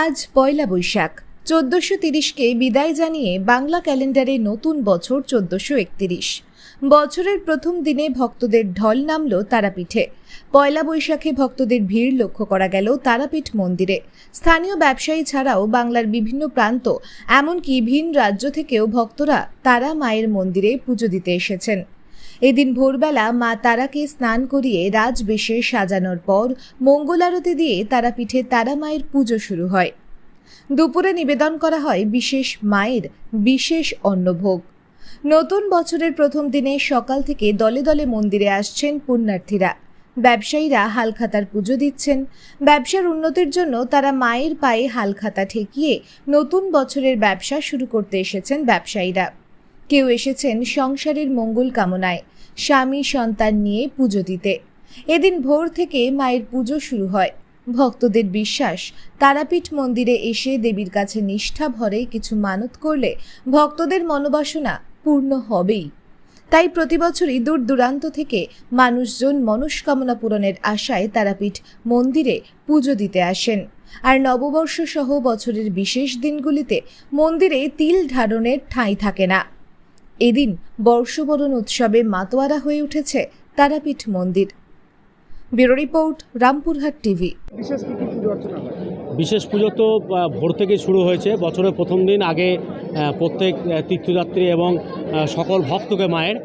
আজ পয়লা বৈশাখ, চোদ্দশো তিরিশকে বিদায় জানিয়ে বাংলা ক্যালেন্ডারে নতুন বছর চোদ্দশো একতিরিশ। বছরের প্রথম দিনে ভক্তদের ঢল নামল তারাপীঠে। পয়লা বৈশাখে ভক্তদের ভিড় লক্ষ্য করা গেল তারাপীঠ মন্দিরে। স্থানীয় ব্যবসায়ী ছাড়াও বাংলার বিভিন্ন প্রান্ত, এমনকি ভিন রাজ্য থেকেও ভক্তরা তারা মায়ের মন্দিরে পুজো দিতে এসেছেন। এদিন ভোরবেলা মা তারাকে স্নান করিয়ে রাজবেশে সাজানোর পর মঙ্গলারতি দিয়ে তারাপীঠে তারা মায়ের পুজো শুরু হয়। দুপুরে নিবেদন করা হয় বিশেষ মায়ের বিশেষ অন্নভোগ। নতুন বছরের প্রথম দিনে সকাল থেকে দলে দলে মন্দিরে আসছেন পুণ্যার্থীরা। ব্যবসায়ীরা হালখাতার পুজো দিচ্ছেন। ব্যবসার উন্নতির জন্য তারা মায়ের পায়ে হালখাতা ঠেকিয়ে নতুন বছরের ব্যবসা শুরু করতে এসেছেন ব্যবসায়ীরা। কেউ এসেছেন সংসারের মঙ্গল কামনায়, স্বামী সন্তান নিয়ে পুজো দিতে। এদিন ভোর থেকে মায়ের পুজো শুরু হয়। ভক্তদের বিশ্বাস, তারাপীঠ মন্দিরে এসে দেবীর কাছে নিষ্ঠা ভরে কিছু মানত করলে ভক্তদের মনোবাসনা পূর্ণ হবেই। তাই প্রতি বছরই দূর দূরান্ত থেকে মানুষজন মনস্কামনা পূরণের আশায় তারাপীঠ মন্দিরে পুজো দিতে আসেন। আর নববর্ষ সহ বছরের বিশেষ দিনগুলিতে মন্দিরে তিল ধারণের ঠাঁই থাকে না। এদিন বর্ষবরণ উৎসবে মাতোয়ারা হয়ে উঠেছে তারাপীঠ মন্দির। Bureau report Rampurhat TV. বিশেষ কি কি পুজো বিশেষ পুজো তো ভোর থেকে শুরু হয়েছে। বছরের প্রথম দিন আগে প্রত্যেক তীর্থযাত্রী এবং সকল ভক্তকে মায়ের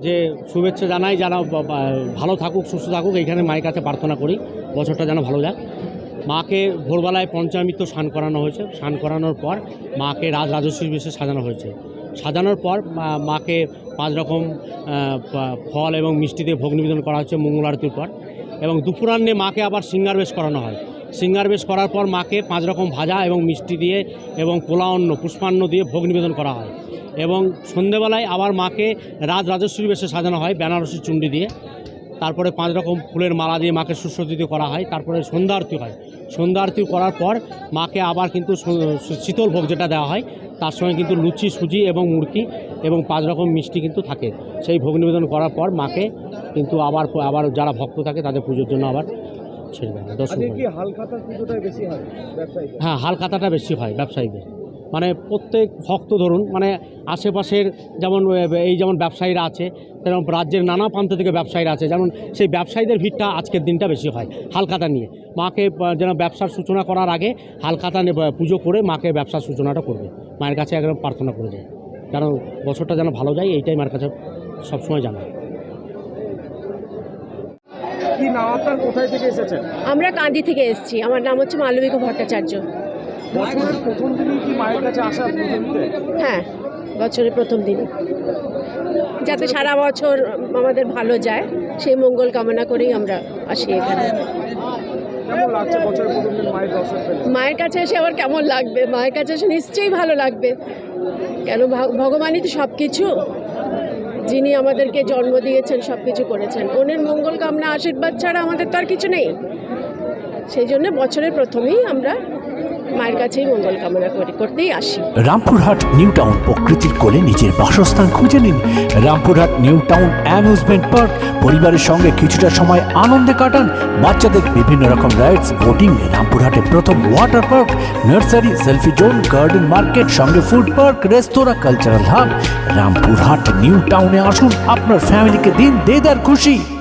যে শুভেচ্ছা জানাই বা- ভালো থাকুক সুস্থ থাকুক এইখানে মায়ের কাছে প্রার্থনা করি। বছরটা যেন ভালো যাক মাকে ভোরবেলায় পঞ্চামৃত স্নান করানো হয়েছে। স্নান করানোর পর মাকে রাজ রাজস্বী বেশে সাজানো হয়েছে। সাজানোর পর মাকে পাঁচ রকম ফল এবং মিষ্টি দিয়ে ভোগ নিবেদন করা হচ্ছে মঙ্গল আরতির পর। এবং দুপুরান্নে মাকে আবার সিঙ্গার বেশ করানো হয়। সিঙ্গার বেশ করার পর মাকে পাঁচ রকম ভাজা এবং মিষ্টি দিয়ে এবং পোলাঅন্ন পুষ্পান্ন দিয়ে ভোগ নিবেদন করা হয়। এবং সন্ধেবেলায় আবার মাকে রাজ রাজস্বী বেশে সাজানো হয় বেনারসি চুন্ডি দিয়ে। তারপরে পাঁচ রকম ফুলের মালা দিয়ে মাকে সুসজ্জিত করা হয়। তারপরে সন্ধ্যা আরতি হয়। সন্ধ্যা আরতি করার পর মাকে আবার কিন্তু শীতল ভোগ যেটা দেওয়া হয় তার সঙ্গে কিন্তু লুচি সুজি এবং মুড়কি এবং পাঁচ রকম মিষ্টি কিন্তু থাকে। সেই ভোগ নিবেদন করার পর মাকে কিন্তু আবার আবার যারা ভক্ত থাকে তাদের পুজোর জন্য আবার ছেড়ে দেয়। দশ দর্শন হয় হ্যাঁ হালখাতাটা বেশি হয় ব্যবসায়ীদের। মানে প্রত্যেক ভক্ত ধরুন মানে আশেপাশের যেমন এই যেমন ব্যবসায়ীরা আছে তেমন রাজ্যের নানা প্রান্ত থেকে ব্যবসায়ীরা আছে যেমন সেই ব্যবসায়ীদের ভিড়টা আজকের দিনটা বেশি হয় হালখাতা নিয়ে। মাকে যেন ব্যবসার সূচনা করার আগে হালখাতা পুজো করে মাকে ব্যবসার সূচনাটা করবে। মায়ের কাছে একদম প্রার্থনা করে যায় কারণ বছরটা যেন ভালো যায় এইটাই মায়ের কাছে সবসময় জানায় কি নাম আপনার? কোথায় থেকে এসেছেন? আমরা কান্দি থেকে এসেছি। আমার নাম হচ্ছে মালবিকা ভট্টাচার্য। বছরের প্রথম দিনই কি মায়ের কাছে আসা হ্যাঁ বছরের প্রথম দিন যাতে সারা বছর আমাদের ভালো যায় সেই মঙ্গল কামনা করেই আমরা আসি এখানে। মায়ের কাছে এসে আবার কেমন লাগবে? মায়ের কাছে এসে নিশ্চয়ই ভালো লাগবে। কেন ভগ- ভগবানই তো সব কিছু যিনি আমাদেরকে জন্ম দিয়েছেন সব কিছু করেছেন। ওনের মঙ্গল কামনা আশীর্বাদ ছাড়া আমাদের তো আর কিছু নেই। সেই জন্য বছরের প্রথমেই আমরা মায়ের কাছেই মঙ্গল কামনা করি, করতেই আসি। রামপুরহাট নিউ টাউন প্রকৃতির কোলে নিজের বাসস্থান খুঁজে নিন। Rampurhat new town amusement park, পরিবারের সঙ্গে কিছুটা সময় আনন্দে কাটান। বাচ্চাদের বিভিন্ন রকম রাইডস, বোটিং রামপুরহাটের প্রথম water park, nursery, selfie zone, garden market, সঙ্গে ফুড পার্ক, রেস্তোরাঁ, কালচারাল হাব। রামপুরহাট নিউ টাউনে আসুন, আপনার ফ্যামিলিকে দিন, দেদার খুশি।